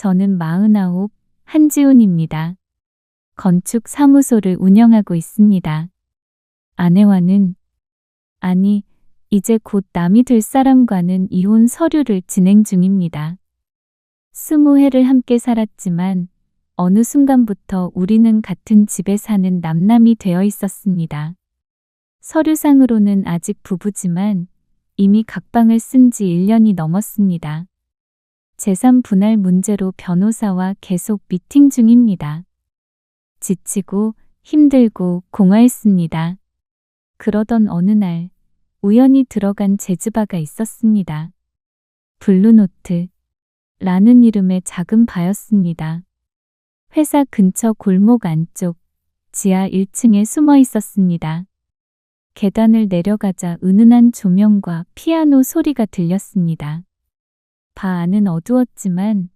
저는 49 한지훈입니다. 건축 사무소를 운영하고 있습니다. 아내와는 아니 이제 곧 남이 될 사람과는 이혼 서류를 진행 중입니다. 스무 해를 함께 살았지만 어느 순간부터 우리는 같은 집에 사는 남남이 되어 있었습니다. 서류상으로는 아직 부부지만 이미 각방을 쓴 지 1년이 넘었습니다. 재산 분할 문제로 변호사와 계속 미팅 중입니다. 지치고 힘들고 공허했습니다. 그러던 어느 날 우연히 들어간 제즈바가 있었습니다. 블루노트 라는 이름의 작은 바였습니다. 회사 근처 골목 안쪽 지하 1층에 숨어 있었습니다. 계단을 내려가자 은은한 조명과 피아노 소리가 들렸습니다. 바 안은 어두웠지만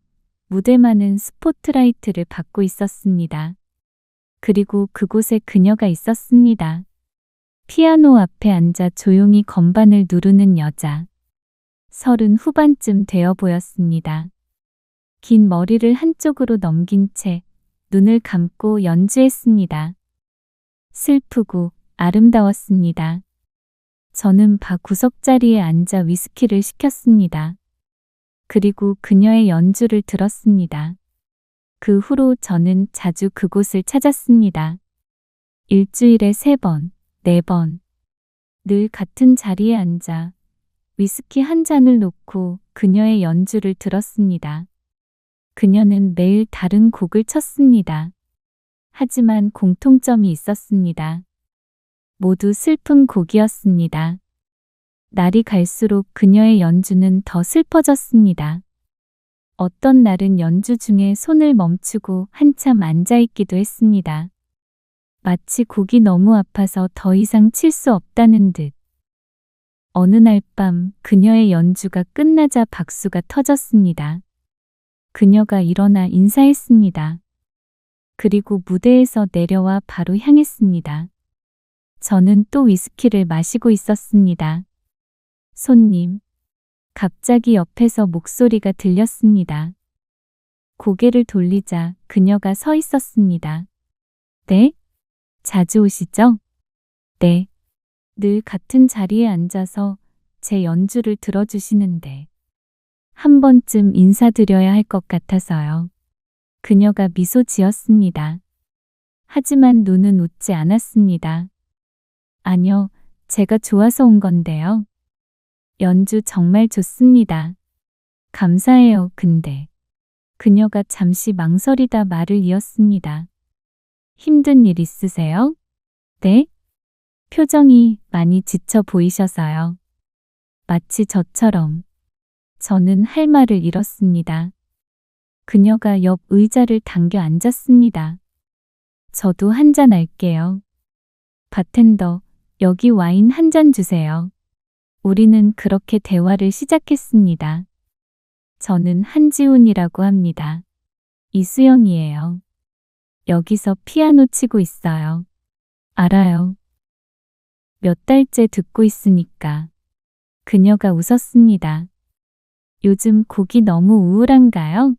무대만은 스포트라이트를 받고 있었습니다. 그리고 그곳에 그녀가 있었습니다. 피아노 앞에 앉아 조용히 건반을 누르는 여자. 서른 후반쯤 되어 보였습니다. 긴 머리를 한쪽으로 넘긴 채 눈을 감고 연주했습니다. 슬프고 아름다웠습니다. 저는 바 구석자리에 앉아 위스키를 시켰습니다. 그리고 그녀의 연주를 들었습니다. 그 후로 저는 자주 그곳을 찾았습니다. 일주일에 세 번, 네 번. 늘 같은 자리에 앉아 위스키 한 잔을 놓고 그녀의 연주를 들었습니다. 그녀는 매일 다른 곡을 쳤습니다. 하지만 공통점이 있었습니다. 모두 슬픈 곡이었습니다. 날이 갈수록 그녀의 연주는 더 슬퍼졌습니다. 어떤 날은 연주 중에 손을 멈추고 한참 앉아있기도 했습니다. 마치 곡이 너무 아파서 더 이상 칠 수 없다는 듯. 어느 날 밤 그녀의 연주가 끝나자 박수가 터졌습니다. 그녀가 일어나 인사했습니다. 그리고 무대에서 내려와 바로 향했습니다. 저는 또 위스키를 마시고 있었습니다. 손님. 갑자기 옆에서 목소리가 들렸습니다. 고개를 돌리자 그녀가 서 있었습니다. 네? 자주 오시죠? 네. 늘 같은 자리에 앉아서 제 연주를 들어주시는데 한 번쯤 인사드려야 할 것 같아서요. 그녀가 미소 지었습니다. 하지만 눈은 웃지 않았습니다. 아니요, 제가 좋아서 온 건데요. 연주 정말 좋습니다. 감사해요, 근데. 그녀가 잠시 망설이다 말을 이었습니다. 힘든 일 있으세요? 네? 표정이 많이 지쳐 보이셔서요. 마치 저처럼. 저는 할 말을 잃었습니다. 그녀가 옆 의자를 당겨 앉았습니다. 저도 한 잔 할게요. 바텐더, 여기 와인 한 잔 주세요. 우리는 그렇게 대화를 시작했습니다. 저는 한지훈이라고 합니다. 이수영이에요. 여기서 피아노 치고 있어요. 알아요. 몇 달째 듣고 있으니까. 그녀가 웃었습니다. 요즘 곡이 너무 우울한가요?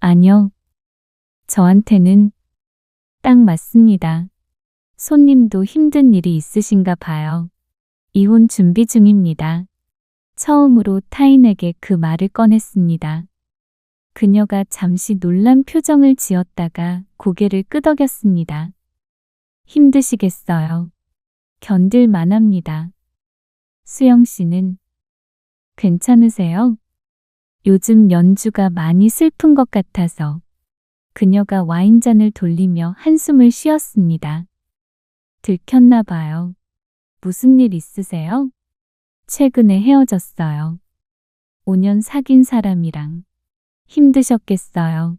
아니요. 저한테는 딱 맞습니다. 손님도 힘든 일이 있으신가 봐요. 이혼 준비 중입니다. 처음으로 타인에게 그 말을 꺼냈습니다. 그녀가 잠시 놀란 표정을 지었다가 고개를 끄덕였습니다. 힘드시겠어요. 견딜 만합니다. 수영 씨는 괜찮으세요? 요즘 연주가 많이 슬픈 것 같아서 그녀가 와인잔을 돌리며 한숨을 쉬었습니다. 들켰나 봐요. 무슨 일 있으세요? 최근에 헤어졌어요. 5년 사귄 사람이랑. 힘드셨겠어요.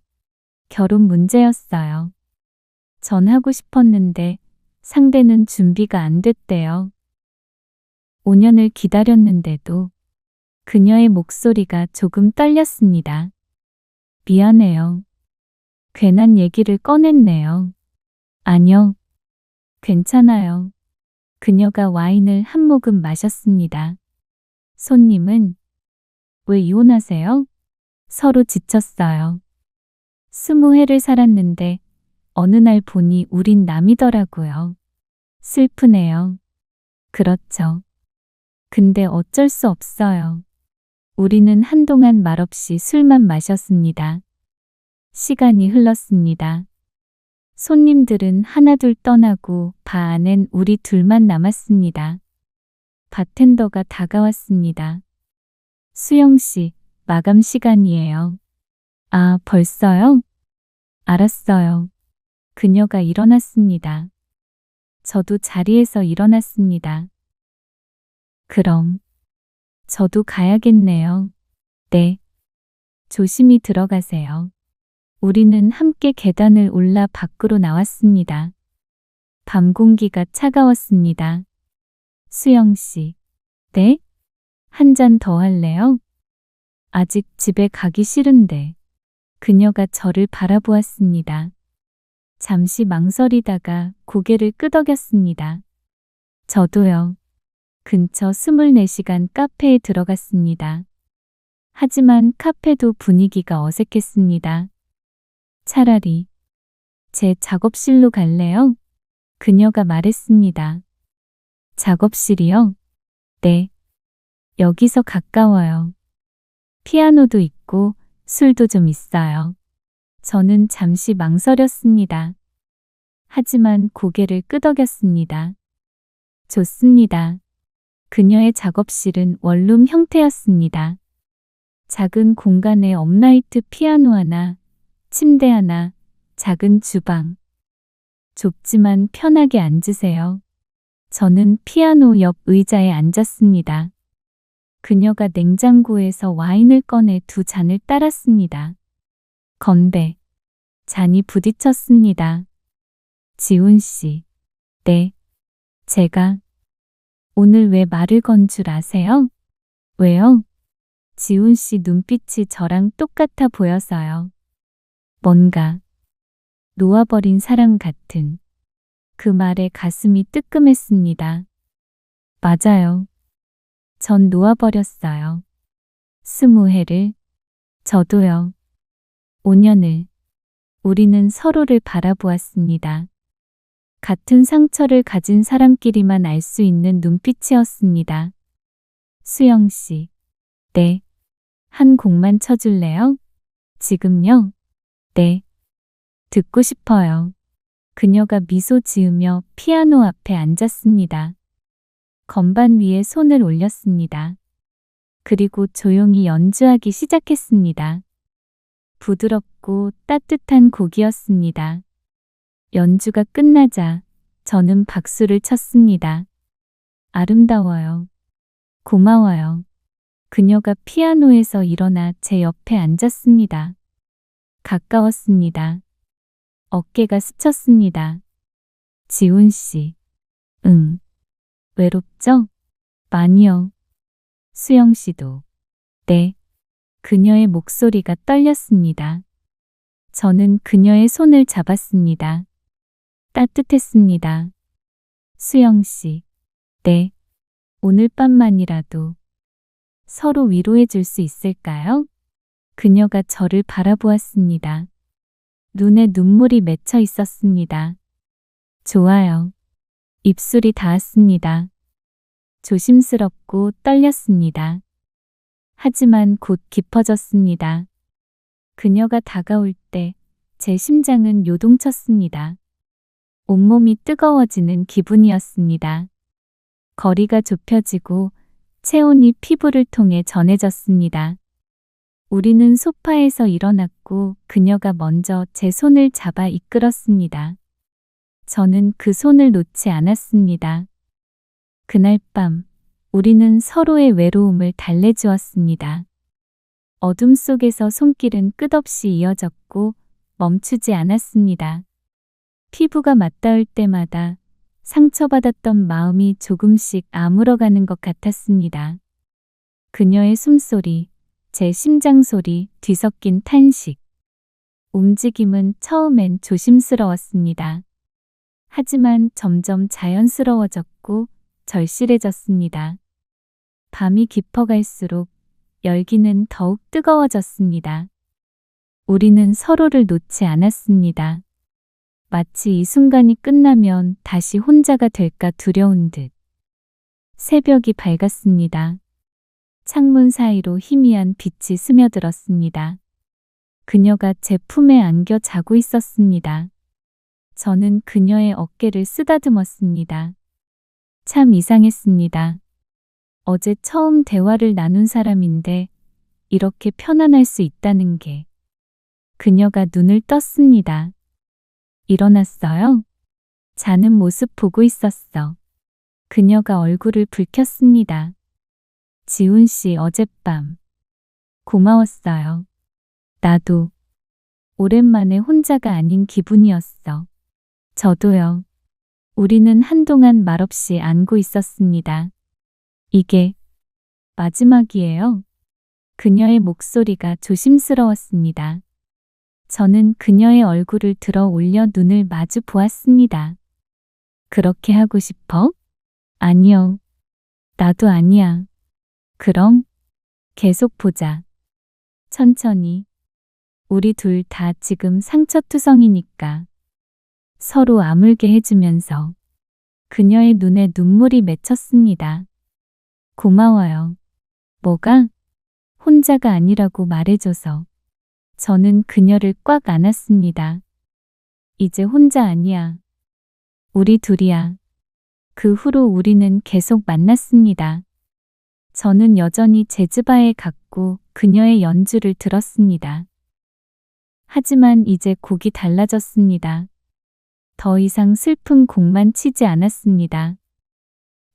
결혼 문제였어요. 전하고 싶었는데 상대는 준비가 안 됐대요. 5년을 기다렸는데도 그녀의 목소리가 조금 떨렸습니다. 미안해요. 괜한 얘기를 꺼냈네요. 아니요. 괜찮아요. 그녀가 와인을 한 모금 마셨습니다. 손님은 왜 이혼하세요? 서로 지쳤어요. 스무 해를 살았는데 어느 날 보니 우린 남이더라고요. 슬프네요. 그렇죠. 근데 어쩔 수 없어요. 우리는 한동안 말없이 술만 마셨습니다. 시간이 흘렀습니다. 손님들은 하나둘 떠나고 바 안엔 우리 둘만 남았습니다. 바텐더가 다가왔습니다. 수영 씨, 마감 시간이에요. 아, 벌써요? 알았어요. 그녀가 일어났습니다. 저도 자리에서 일어났습니다. 그럼, 저도 가야겠네요. 네. 조심히 들어가세요. 우리는 함께 계단을 올라 밖으로 나왔습니다. 밤 공기가 차가웠습니다. 수영 씨. 네? 한 잔 더 할래요? 아직 집에 가기 싫은데. 그녀가 저를 바라보았습니다. 잠시 망설이다가 고개를 끄덕였습니다. 저도요. 근처 24시간 카페에 들어갔습니다. 하지만 카페도 분위기가 어색했습니다. 차라리 제 작업실로 갈래요? 그녀가 말했습니다. 작업실이요? 네. 여기서 가까워요. 피아노도 있고 술도 좀 있어요. 저는 잠시 망설였습니다. 하지만 고개를 끄덕였습니다. 좋습니다. 그녀의 작업실은 원룸 형태였습니다. 작은 공간에 업라이트 피아노 하나, 침대 하나, 작은 주방. 좁지만 편하게 앉으세요. 저는 피아노 옆 의자에 앉았습니다. 그녀가 냉장고에서 와인을 꺼내 두 잔을 따랐습니다. 건배. 잔이 부딪혔습니다. 지훈 씨. 네. 제가 오늘 왜 말을 건 줄 아세요? 왜요? 지훈 씨 눈빛이 저랑 똑같아 보여서요. 뭔가 놓아버린 사랑 같은 그 말에 가슴이 뜨끔했습니다. 맞아요. 전 놓아버렸어요. 스무 해를. 저도요. 5년을. 우리는 서로를 바라보았습니다. 같은 상처를 가진 사람끼리만 알 수 있는 눈빛이었습니다. 수영 씨. 네. 한 곡만 쳐줄래요? 지금요? 네. 듣고 싶어요. 그녀가 미소 지으며 피아노 앞에 앉았습니다. 건반 위에 손을 올렸습니다. 그리고 조용히 연주하기 시작했습니다. 부드럽고 따뜻한 곡이었습니다. 연주가 끝나자 저는 박수를 쳤습니다. 아름다워요. 고마워요. 그녀가 피아노에서 일어나 제 옆에 앉았습니다. 가까웠습니다. 어깨가 스쳤습니다. 지훈 씨. 응. 외롭죠? 많이요. 수영 씨도. 네. 그녀의 목소리가 떨렸습니다. 저는 그녀의 손을 잡았습니다. 따뜻했습니다. 수영 씨. 네. 오늘 밤만이라도 서로 위로해 줄 수 있을까요? 그녀가 저를 바라보았습니다. 눈에 눈물이 맺혀 있었습니다. 좋아요. 입술이 닿았습니다. 조심스럽고 떨렸습니다. 하지만 곧 깊어졌습니다. 그녀가 다가올 때 제 심장은 요동쳤습니다. 온몸이 뜨거워지는 기분이었습니다. 거리가 좁혀지고 체온이 피부를 통해 전해졌습니다. 우리는 소파에서 일어났고 그녀가 먼저 제 손을 잡아 이끌었습니다. 저는 그 손을 놓지 않았습니다. 그날 밤 우리는 서로의 외로움을 달래주었습니다. 어둠 속에서 손길은 끝없이 이어졌고 멈추지 않았습니다. 피부가 맞닿을 때마다 상처받았던 마음이 조금씩 아물어가는 것 같았습니다. 그녀의 숨소리, 제 심장 소리, 뒤섞인 탄식. 움직임은 처음엔 조심스러웠습니다. 하지만 점점 자연스러워졌고 절실해졌습니다. 밤이 깊어갈수록 열기는 더욱 뜨거워졌습니다. 우리는 서로를 놓지 않았습니다. 마치 이 순간이 끝나면 다시 혼자가 될까 두려운 듯. 새벽이 밝았습니다. 창문 사이로 희미한 빛이 스며들었습니다. 그녀가 제 품에 안겨 자고 있었습니다. 저는 그녀의 어깨를 쓰다듬었습니다. 참 이상했습니다. 어제 처음 대화를 나눈 사람인데 이렇게 편안할 수 있다는 게. 그녀가 눈을 떴습니다. 일어났어요? 자는 모습 보고 있었어. 그녀가 얼굴을 붉혔습니다. 지훈 씨 어젯밤. 고마웠어요. 나도. 오랜만에 혼자가 아닌 기분이었어. 저도요. 우리는 한동안 말없이 안고 있었습니다. 이게 마지막이에요. 그녀의 목소리가 조심스러웠습니다. 저는 그녀의 얼굴을 들어 올려 눈을 마주 보았습니다. 그렇게 하고 싶어? 아니요. 나도 아니야. 그럼 계속 보자. 천천히. 우리 둘 다 지금 상처투성이니까. 서로 아물게 해주면서 그녀의 눈에 눈물이 맺혔습니다. 고마워요. 뭐가? 혼자가 아니라고 말해줘서. 저는 그녀를 꽉 안았습니다. 이제 혼자 아니야. 우리 둘이야. 그 후로 우리는 계속 만났습니다. 저는 여전히 제즈바에 갔고 그녀의 연주를 들었습니다. 하지만 이제 곡이 달라졌습니다. 더 이상 슬픈 곡만 치지 않았습니다.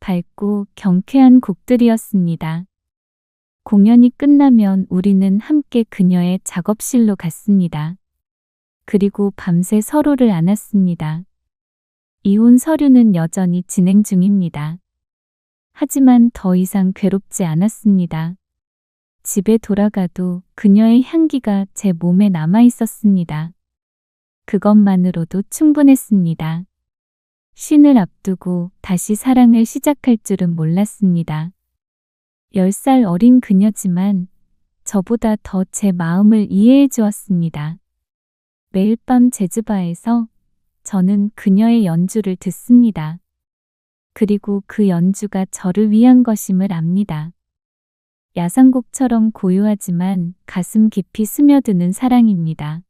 밝고 경쾌한 곡들이었습니다. 공연이 끝나면 우리는 함께 그녀의 작업실로 갔습니다. 그리고 밤새 서로를 안았습니다. 이혼 서류는 여전히 진행 중입니다. 하지만 더 이상 괴롭지 않았습니다. 집에 돌아가도 그녀의 향기가 제 몸에 남아 있었습니다. 그것만으로도 충분했습니다. 쉰을 앞두고 다시 사랑을 시작할 줄은 몰랐습니다. 10살 어린 그녀지만 저보다 더 제 마음을 이해해 주었습니다. 매일 밤 제즈바에서 저는 그녀의 연주를 듣습니다. 그리고 그 연주가 저를 위한 것임을 압니다. 야상곡처럼 고요하지만 가슴 깊이 스며드는 사랑입니다.